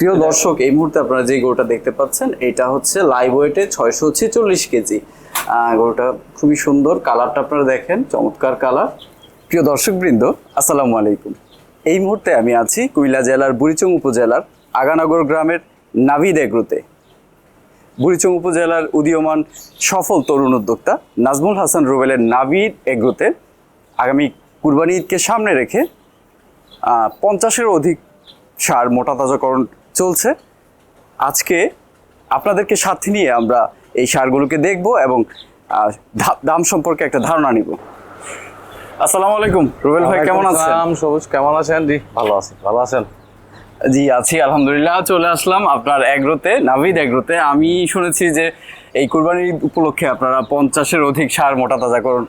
প্রিয় দর্শক, এই মুহূর্তে আপনারা যে গরুটা দেখতে পাচ্ছেন, এটা হচ্ছে লাইভ ওয়েটে ছয়শো ছেচল্লিশ কেজি। গরুটা খুবই সুন্দর কালারটা আপনারা দেখেন, চমৎকার কালার প্রিয় দর্শক বৃন্দ আসসালামু আলাইকুম। এই মুহূর্তে আমি আছি কুইলা জেলার বুড়িচং উপজেলার আগানগর গ্রামের নাভিদ এগ্রোতে। বুড়িচং উপজেলার উদীয়মান সফল তরুণ উদ্যোক্তা নাজমুল হাসান রুবেলের নাভিদ এগ্রোতে আগামী কুরবানি ঈদকে সামনে রেখে পঞ্চাশের অধিক সার মোটা তাজাকরণ চলছে। আজকে আপনাদেরকে সাথে নিয়ে আমরা এই সারগুলোকে দেখব এবং দাম সম্পর্কে একটা ধারণা নিব। আসসালামু আলাইকুম রুবেল ভাই কেমন আছেন? সবুজ কেমন আছেন? জি ভালো আছি ভালো আছেন? জি আছি আলহামদুলিল্লাহ চলে আসলাম আপনার এগ্রোতে নাভিদ এগ্রোতে। আমি শুনেছি যে এই কুরবানির উপলক্ষে আপনারা পঞ্চাশের অধিক সার মোটা তাজাকরণ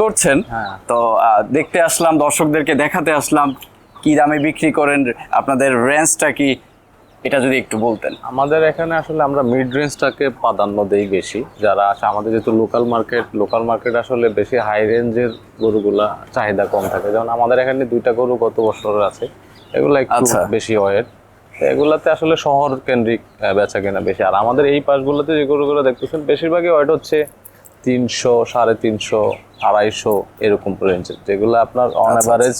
করছেন। হ্যাঁ। তো দেখতে আসলাম দর্শকদেরকে দেখাতে আসলাম কি দামে বিক্রি করেন আপনাদের রেঞ্জটা কি? এটা যদি একটু বলতেন। আমাদের এখানে আসলে আমরা মিড রেঞ্জটাকে প্রাধান্য দেই বেশি। যারা আছে আমাদের যেহেতু লোকাল মার্কেট লোকাল মার্কেট আসলে বেশি হাই রেঞ্জের গরুগুলা চাহিদা কম থাকে। যেমন আমাদের এখানে দুইটা গরু গত বছরের আছে। এগুলো একটু আচ্ছা। বেশি ওয়েট। এগুলাতে আসলে শহর কেন্দ্রিক বেচা কেনা বেশি। আর আমাদের এই পাশগুলোতে যে গরুগুলো দেখতেছেন বেশিরভাগই ওয়েট হচ্ছে তিনশো সাড়ে তিনশো আড়াইশো এরকম রেঞ্জের যেগুলো আপনার অন আচ্ছা, অ্যাভারেজ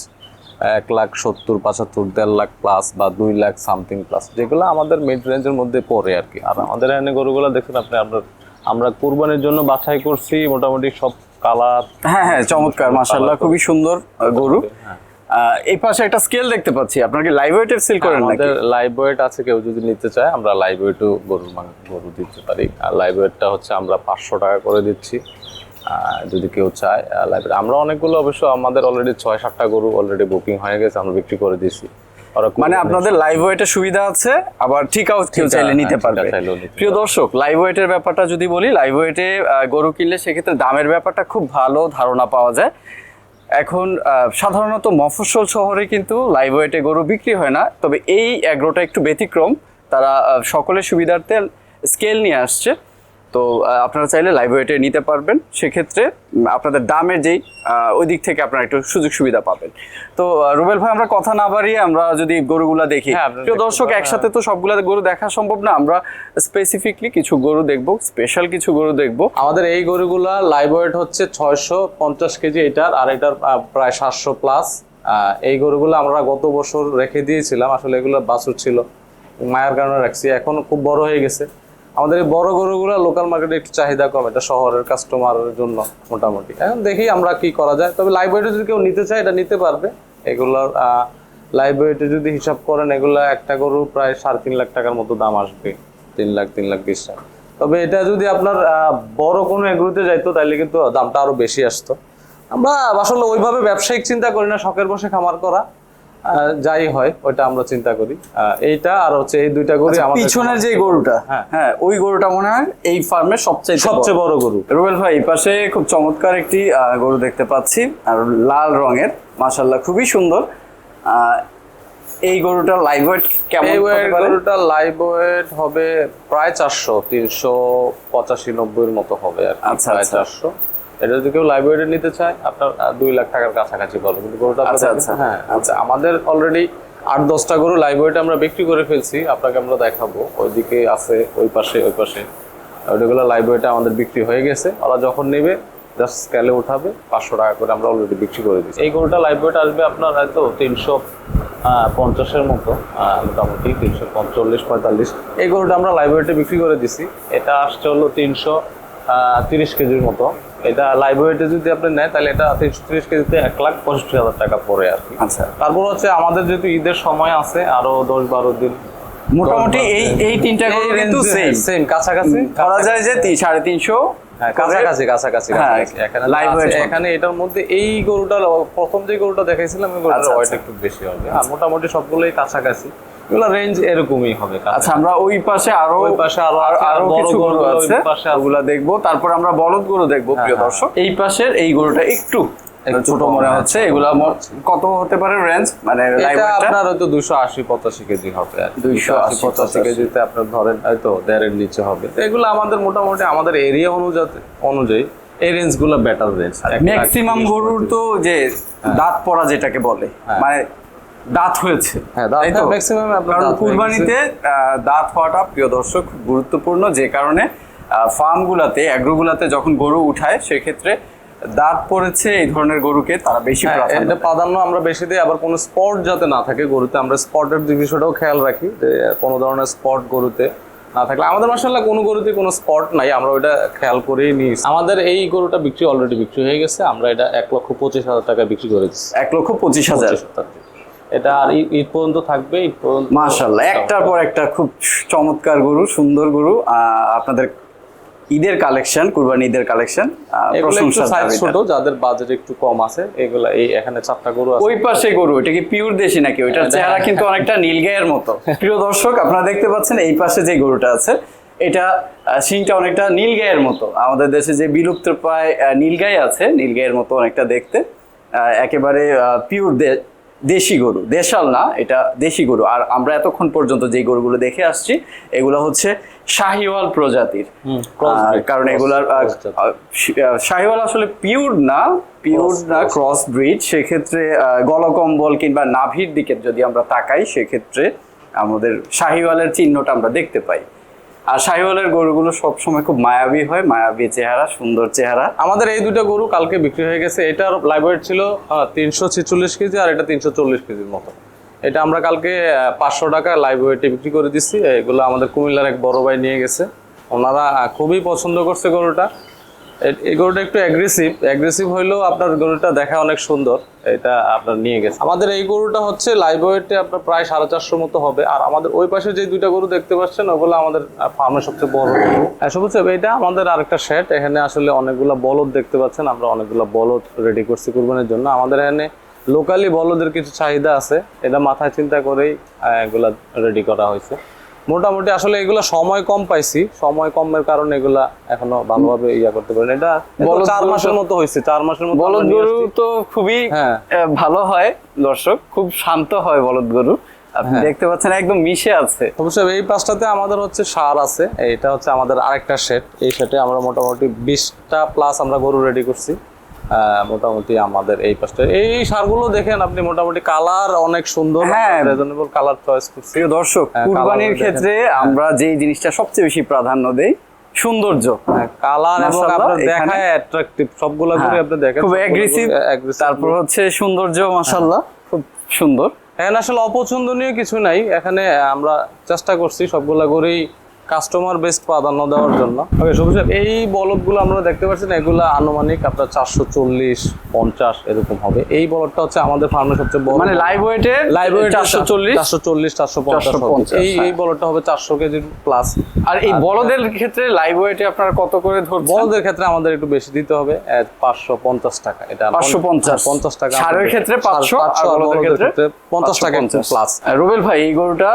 এক লাখ সত্তর পঁচাত্তর দেড় লাখ প্লাস বা দুই লাখ সামথিং প্লাস যেগুলো আমাদের মিড রেঞ্জের মধ্যে পড়ে আর কি। আর আমাদের এখানে গরুগুলো দেখুন আপনি আমরা আমরা কুরবানির জন্য বাছাই করছি মোটামুটি সব কালার হ্যাঁ হ্যাঁ চমৎকার মাশাল্লাহ খুবই সুন্দর গরু। হ্যাঁ। এই পাশে একটা স্কেল দেখতে পাচ্ছি আপনার কি লাইভ ওয়েটের সেল করেন নাকি? আমাদের লাইভ ওয়েট আছে কেউ যদি নিতে চায় আমরা লাইভ ওয়েটও গরুর মাং- গরু দিতে পারি। আর লাইভ ওয়েটটা হচ্ছে আমরা পাঁচশো টাকা করে দিচ্ছি। যদি কেউ চায় লাইভ আমরা অনেকগুলো অবশ্য আমাদের অলরেডি ছয় সাতটা গরু অলরেডি বুকিং হয়ে গেছে আমরা বিক্রি করে দিয়েছি। মানে আপনাদের লাইভ ওয়েটের সুবিধা আছে আবার ঠিক আউট কেউ চাইলে নিতে হ্যাঁ, পারবে। নিতে প্রিয় দর্শক লাইভ ওয়েটের ব্যাপারটা যদি বলি লাইভ ওয়েটে গরু কিনলে সেক্ষেত্রে দামের ব্যাপারটা খুব ভালো ধারণা পাওয়া যায়। এখন সাধারণত মফস্বল শহরে কিন্তু লাইভ ওয়েটে গরু বিক্রি হয় না তবে এই অ্যাগ্রোটা একটু ব্যতিক্রম। তারা সকলের সুবিধার্থে স্কেল নিয়ে আসছে। তো আপনারা চাইলে লাইভ ওয়েটে নিতে পারবেন। সেক্ষেত্রে আপনাদের দামের যেই ওই দিক থেকে আপনারা একটু সুযোগ সুবিধা পাবেন। তো রুবেল ভাই আমরা কথা না বাড়িয়ে আমরা যদি গরুগুলা দেখি হ্যাঁ, প্রিয় দর্শক একসাথে তো সবগুলা গরু দেখা সম্ভব না। আমরা স্পেসিফিকলি কিছু গরু দেখব স্পেশাল কিছু গরু দেখব। আমাদের এই গরুগুলা লাইভ ওয়েট হচ্ছে ছয়শো পঞ্চাশ কেজি এটার আর এটার প্রায় সাতশো প্লাস এই গরুগুলো আমরা গত বছর রেখে দিয়েছিলাম আসলে এগুলো বাছুর ছিল। মায়ের কারণে রাখছি। এখন খুব বড় হয়ে গেছে। আমাদের এই বড় গরুগুলো লোকাল মার্কেটে একটু চাহিদা কম, এটা শহরের কাস্টমারের জন্য মোটামুটি। এখন দেখি আমরা কি করা যায়, তবে লাইভ যদি কেউ নিতে চায়, এটা নিতে পারবে। এগুলোর লাইভ যদি হিসাব করেন, এগুলো একটা গরু প্রায় সাড়ে তিন লাখ টাকার মতো দাম আসবে, তিন লাখ তিন লাখ বিশ টাকা তবে এটা যদি আপনার বড় কোনো এগ্রুতে যাইতো তাহলে কিন্তু দামটা আরও বেশি আসতো। আমরা আসলে ওইভাবে ব্যবসায়িক চিন্তা করি না, শখের বসে খামার করা। যাই হয় ওইটা আমরা চিন্তা করি এইটা আর হচ্ছে এই দুইটা গরু আমাদের পিছনের যে গরুটা হ্যাঁ। হ্যাঁ ওই গরুটা মনে হয় এই ফার্মের সবচেয়ে সবচেয়ে বড় গরু রুবেল ভাই এই পাশে খুব চমৎকার একটি গরু দেখতে পাচ্ছি আর লাল রঙের মাশাল্লাহ খুবই সুন্দর আহ, এই গরুটা লাইভ ওয়েট কেমন এই? গরুটা লাইভ ওয়েট হবে প্রায় চারশো তিনশো পঁচাশি নব্বইয়ের মতো হবে আর আচ্ছা, প্রায় আচ্ছা। চারশো এটা যদি কেউ লাইভ ওয়েটে নিতে চায় আপনার দুই লাখ টাকার কাছাকাছি পড়বে কিন্তু গরুটা আচ্ছা, আচ্ছা। হ্যাঁ আচ্ছা আমাদের অলরেডি আট দশটা গরু লাইভ ওয়েটে আমরা বিক্রি করে ফেলছি। আপনাকে আমরা দেখাবো। ওইদিকে আছে ওই পাশে ওই পাশে। ওইগুলো লাইভ ওয়েটে আমাদের বিক্রি হয়ে গেছে। ওরা যখন নেবে জাস্ট স্কেলে উঠাবে পাঁচশো টাকা করে আমরা অলরেডি বিক্রি করে দিচ্ছি। এই গরুটা লাইভ ওয়েট আসবে আপনার হয়তো তিনশো পঞ্চাশের মতো মোটামুটি তিনশো পঞ্চল্লিশ পঁয়তাল্লিশ। এই গরুটা আমরা লাইভ ওয়েটে বিক্রি করে দিছি। এটা আসছে হলো তিনশো তিরিশ কেজির মতো। এটা লাইভ ওয়েটে যদি আপনি নেয় তাহলে এটা তিনশো তিরিশ কেজিতে এক লাখ পঁয়ষট্টি হাজার টাকা পড়ে আর কি। আচ্ছা। তারপর হচ্ছে আমাদের যেহেতু ঈদের সময় আছে আরও দশ বারো দিন। মোটামুটি এই এই তিনটা গরু কিন্তু সেম সেম কাছাকাছি। ধরা যায় যে সাড়ে তিনশো হ্যাঁ, কাছাকাছি কাছাকাছি হ্যাঁ। এখানে live live এখানে এটার মধ্যে এই গরুটার প্রথম যে গরুটা দেখাইছিলাম ওই গরুটার আচ্ছা, ওয়েট আচ্ছা। একটু বেশি হবে। আর মোটামুটি সবগুলোই কাছাকাছি। এগুলো রেঞ্জ এরকমই হবে আচ্ছা আমরা ওই পাশে আরও ওই পাশে আরও আরও কিছু গরু আছে। পাশে আছে। ওগুলা দেখব। তারপর আমরা বলদ গরু দেখব প্রিয় হ্যাঁ। দর্শক। এই পাশের এই গরুটা একটু ছোট মনে হ্যাঁ, হচ্ছে। এগুলা। কত হতে পারে রেঞ্জ মানে আপনার হয়তো দুশো আশি পঁচাশি কেজি হবে আর 280, 280, পঁচাশি কেজিতে আপনার ধরেন হয়তো দেড়ের নিচে হবে। এগুলো আমাদের মোটামুটি আমাদের এরিয়া অনুযায়ী অনুযায়ী এই রেঞ্জগুলো বেটার রেঞ্জ ম্যাক্সিমাম গরুর তো যে দাঁত পড়া যেটাকে বলে হ্যাঁ। মানে দাঁত হয়েছে। হ্যাঁ, আপনার কারণ দাঁত কুরবানিতে দাঁত হওয়াটা প্রিয় দর্শক গুরুত্বপূর্ণ যে কারণে ফার্ম গুলাতে অ্যাগ্রো গুলাতে যখন গরু উঠায় সেক্ষেত্রে দাঁত পড়েছে এই ধরনের গরুকে তারা বেশি হ্যাঁ, প্রাধান্য এটা প্রাধান্য আমরা বেশি দিই আবার কোনো স্পট যাতে না থাকে গরুতে আমরা স্পটের বিষয়টাও খেয়াল রাখি যে কোনো ধরনের স্পট গরুতে না থাকলে। আমাদের মাসাল্লাহ কোনো গরুতে কোনো স্পট নাই আমরা ওইটা খেয়াল করেই নিই। আমাদের এই গরুটা বিক্রি অলরেডি বিক্রি হয়ে গেছে আমরা এটা এক লক্ষ পঁচিশ হাজার টাকা বিক্রি করে দিচ্ছি। এক লক্ষ পঁচিশ হাজার। পঁচিশ হাজার টাকা। এটা আর ঈদ- পর্যন্ত থাকবে ঈদ পর্যন্ত মাশাল্লাহ একটার পর একটা খুব চমৎকার গরু সুন্দর গরু আপনাদের ঈদের কালেকশন কুরবানি ঈদের কালেকশন। ছোট যাদের বাজেট একটু কম আছে এগুলা এই এখানে চারটা গরু আছে। ওই পাশে গরু এটা কি পিওর দেশি নাকি? ওইটার এটা- চেহারা কিন্তু অনেকটা নীলগায়ের মতো। প্রিয় দর্শক আপনারা দেখতে পাচ্ছেন এই পাশে যে গরুটা আছে এটা শিংটা অনেকটা নীলগায়ের মতো। আমাদের দেশে যে বিলুপ্ত প্রায় আহ, নীলগাই আছে নীলগায়ের মতো অনেকটা দেখতে। আহ, একেবারে পিওর দেশি গরু দেশাল না এটা দেশি গরু। আর আমরা এতক্ষণ পর্যন্ত যে গরুগুলো দেখে আসছি এগুলো হচ্ছে শাহিওয়াল প্রজাতির। কারণ এগুলার শাহিওয়াল আসলে পিওর না পিওর না ক্রস ব্রিড সেক্ষেত্রে গলকম্বল কিংবা নাভির দিকে যদি আমরা তাকাই সেক্ষেত্রে আমাদের শাহিওয়ালের চিহ্নটা আমরা দেখতে পাই। আর শাহিওয়ালের গরুগুলো সবসময় খুব মায়াবী হয়, মায়াবী চেহারা, সুন্দর চেহারা। আমাদের এই দুটো গরু কালকে বিক্রি হয়ে গেছে। এটার লাইভ ওয়েট ছিল তিনশো ছেচল্লিশ কেজি আর এটা তিনশো চল্লিশ কেজির মতো। এটা আমরা কালকে পাঁচশো টাকা লাইভ ওয়েটে বিক্রি করে দিচ্ছি এগুলো আমাদের কুমিল্লার এক বড় ভাই নিয়ে গেছে। ওনারা খুবই পছন্দ করছে গরুটা। এই গরুটা একটু অ্যাগ্রেসিভ অ্যাগ্রেসিভ হইলেও আপনার গরুটা দেখা অনেক সুন্দর। এটা আপনার নিয়ে গেছে। আমাদের এই গরুটা হচ্ছে লাইভ ওয়েটে আপনার প্রায় সাড়ে চারশো মতো হবে। আর আমাদের ওই পাশে যে দুইটা গরু দেখতে পাচ্ছেন ওগুলো আমাদের ফার্মের সবচেয়ে বড়। হ্যাঁ, সবুজ এটা আমাদের আরেকটা শেড এখানে আসলে অনেকগুলো বলদ দেখতে পাচ্ছেন। আমরা অনেকগুলো বলদ রেডি করছি কুরবানির জন্য। আমাদের এখানে লোকালি বলদের কিছু চাহিদা আছে। এটা মাথায় চিন্তা করেই এগুলা রেডি করা হয়েছে। মোটামুটি আসলে এগুলা সময় কম পাইছি। সময় কমের কারণে এগুলা এখনও ভালোভাবে ইয়া করতে পারেন। এটা চার মাসের মতো হয়েছে। চার মাসের মতো বলদ গরু তো খুবই হ্যাঁ। ভালো হয় দর্শক। খুব শান্ত হয় বলদ গরু। আপনি হ্যাঁ। দেখতে পাচ্ছেন একদম মিশে আছে। অবশ্যই এই পাশটাতে আমাদের হচ্ছে সার আছে। এইটা হচ্ছে আমাদের আরেকটা সেট। এই সেটে আমরা মোটামুটি বিশটা প্লাস আমরা গরু রেডি করছি। মোটামুটি আমাদের এই পাশটা এই সারগুলো দেখেন আপনি মোটামুটি কালার অনেক সুন্দর হ্যাঁ। রিজনেবল কালার চয়েস করছি। প্রিয় দর্শক হ্যাঁ, কুরবানির ক্ষেত্রে আমরা যেই জিনিসটা সবচেয়ে বেশি প্রাধান্য দেই সৌন্দর্য। কালার এবং মাশাআল্লাহ, আপনার দেখায় অ্যাট্রাকটিভ সবগুলো হ্যাঁ, আপনি দেখেন খুব অ্যাগ্রেসিভ তারপর হচ্ছে সৌন্দর্য মাশাল্লাহ খুব সুন্দর। এখানে আসলে অপছন্দনীয় কিছু নাই। এখানে আমরা চেষ্টা করছি সবগুলা করেই কাস্টমার বেস্ট প্রাধান্য দেওয়ার জন্য। ওকে সবুজ এই বলদগুলো আমরা দেখতে পাচ্ছেন এগুলা আনুমানিক আপনার চারশো চল্লিশ পঞ্চাশ এরকম হবে। এই বলদটা হচ্ছে আমাদের ফার্মের সবচেয়ে বড় মানে লাইভ ওয়েটে লাইভ ওয়েট চারশো চল্লিশ? চারশো চল্লিশ চারশো পঞ্চাশ এই হ্যাঁ। এই বলদটা হবে চারশো কেজির প্লাস আর এই বলদের ক্ষেত্রে লাইভ ওয়েটে আপনারা কত করে ধরছেন? বলদের ক্ষেত্রে আমাদের একটু বেশি দিতে হবে পাঁচশো পঞ্চাশ টাকা। এটা পাঁচশো পঞ্চাশ। পঞ্চাশ টাকা সারের ক্ষেত্রে পাঁচশো বলদের ক্ষেত্রে পঞ্চাশ টাকা প্লাস রুবেল ভাই এই গরুটা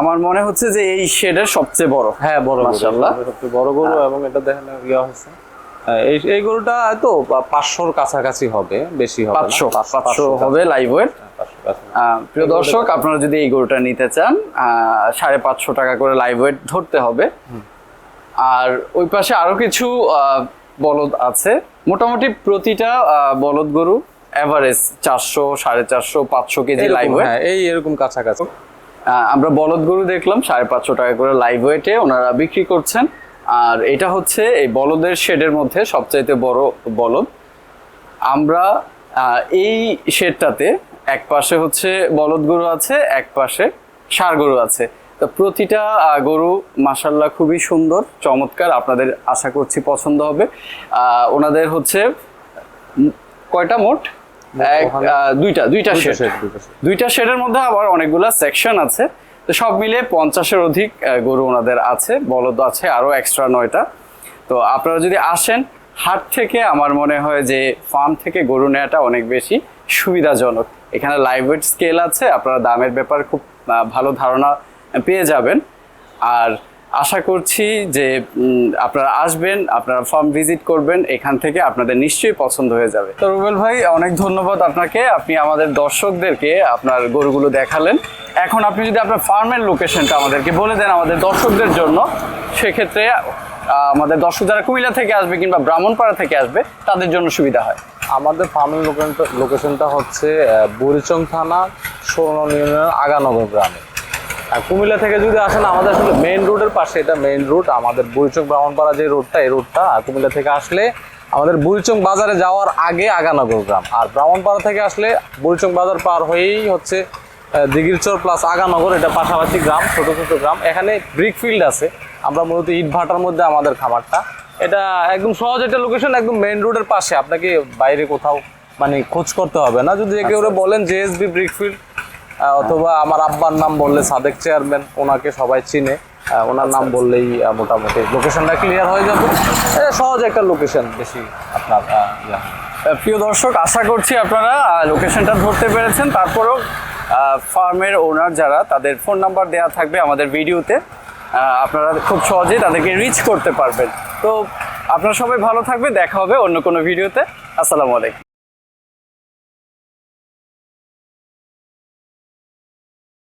আমার মনে হচ্ছে যে এই শেডের সবচেয়ে বড়। হ্যাঁ বড় মাশাআল্লাহ। সবচেয়ে বড় গরু এবং এটা দেখেন ইয়া হয়েছে। হ্যাঁ, এই এই গরুটা তো পাঁচশোর কাছাকাছি হবে বেশি হবে পাঁচশো। পাঁচশো হবে লাইভ ওয়েট প্রিয় দর্শক আপনারা যদি এই গরুটা নিতে চান সাড়ে পাঁচশো টাকা করে লাইভ ওয়েট ধরতে হবে। আর ওই পাশে আরও কিছু বলদ আছে। মোটামুটি প্রতিটা বলদ গরু এভারেজ চারশো সাড়ে চারশো পাঁচশো কেজি লাইভ ওয়েট হ্যাঁ, এই এরকম কাছাকাছি। আমরা বলদ গরু দেখলাম, সাড়ে পাঁচশো টাকা করে লাইভ ওয়েটে ওনারা বিক্রি করছেন। আর এটা হচ্ছে এই বলদের শেডের মধ্যে সবচাইতে বড় বলদ। আমরা এই শেডটাতে এক পাশে হচ্ছে বলদ গরু আছে, এক পাশে ষাঁড় গরু আছে। তো প্রতিটা গরু মাসাল্লাহ খুবই সুন্দর, চমৎকার, আপনাদের আশা করছি পছন্দ হবে। ওনাদের হচ্ছে কয়টা মোট? দুইটা দুইটা শেড দুইটা শেডের মধ্যে আবার অনেকগুলা সেকশন আছে। তো সব মিলে পঞ্চাশের অধিক গরু ওনাদের আছে বলদ আছে আরও এক্সট্রা নয়টা। তো আপনারা যদি আসেন হাট থেকে আমার মনে হয় যে ফার্ম থেকে গরু নেওয়াটা অনেক বেশি সুবিধাজনক। এখানে লাইভ ওয়েট স্কেল আছে আপনারা দামের ব্যাপার খুব ভালো ধারণা পেয়ে যাবেন। আর আশা করছি যে আপনারা আসবেন, আপনারা ফার্ম ভিজিট করবেন, এখান থেকে আপনাদের নিশ্চয়ই পছন্দ হয়ে যাবে। তো রুবেল ভাই, অনেক ধন্যবাদ আপনাকে। আপনি আমাদের দর্শকদেরকে আপনার গরুগুলো দেখালেন। এখন আপনি যদি আপনার ফার্মের লোকেশনটা আমাদেরকে বলে দেন আমাদের দর্শকদের জন্য, সেক্ষেত্রে আমাদের দর্শক যারা কুমিল্লা থেকে আসবে কিংবা ব্রাহ্মণপাড়া থেকে আসবে, তাদের জন্য সুবিধা হয়। আমাদের ফার্মিং লোকেশনটা হচ্ছে বুড়িচং থানা সোনান ইউনিয়নের আগানগর গ্রামে। আর কুমিল্লা থেকে যদি আসেন আমাদের আসলে মেইন রোডের পাশে এটা মেইন রোড আমাদের বুড়িচং ব্রাহ্মণপাড়া যে রোডটা এই রোডটা আর কুমিল্লা থেকে আসলে আমাদের বুড়িচং বাজারে যাওয়ার আগে আগানগর গ্রাম। আর ব্রাহ্মণপাড়া থেকে আসলে বুড়িচং বাজার পার হয়েই হচ্ছে দিঘিরচর প্লাস আগানগর এটা পাশাপাশি গ্রাম ছোট ছোট গ্রাম। এখানে ব্রিক ফিল্ড আছে। আমরা মূলত ইট ভাটার মধ্যে আমাদের খামারটা। এটা একদম সহজ একটা লোকেশন একদম মেইন রোডের পাশে। আপনাকে বাইরে কোথাও মানে খোঁজ করতে হবে না। যদি কেউ বলেন জেএসবি ব্রিকফিল্ড অথবা আমার আব্বার নাম বললে সাদেক চেয়ারম্যান ওনাকে সবাই চিনে। ওনার নাম বললেই মোটামুটি লোকেশনটা ক্লিয়ার হয়ে যাবে। সহজ একটা লোকেশন বেশি আপনার প্রিয় দর্শক আশা করছি আপনারা লোকেশনটা ধরতে পেরেছেন। তারপরেও ফার্মের ওনার যারা তাদের ফোন নাম্বার দেওয়া থাকবে আমাদের ভিডিওতে আপনারা খুব সহজেই তাদেরকে রিচ করতে পারবেন। তো আপনারা সবাই ভালো থাকবে দেখা হবে অন্য কোনো ভিডিওতে আসসালামু আলাইকুম।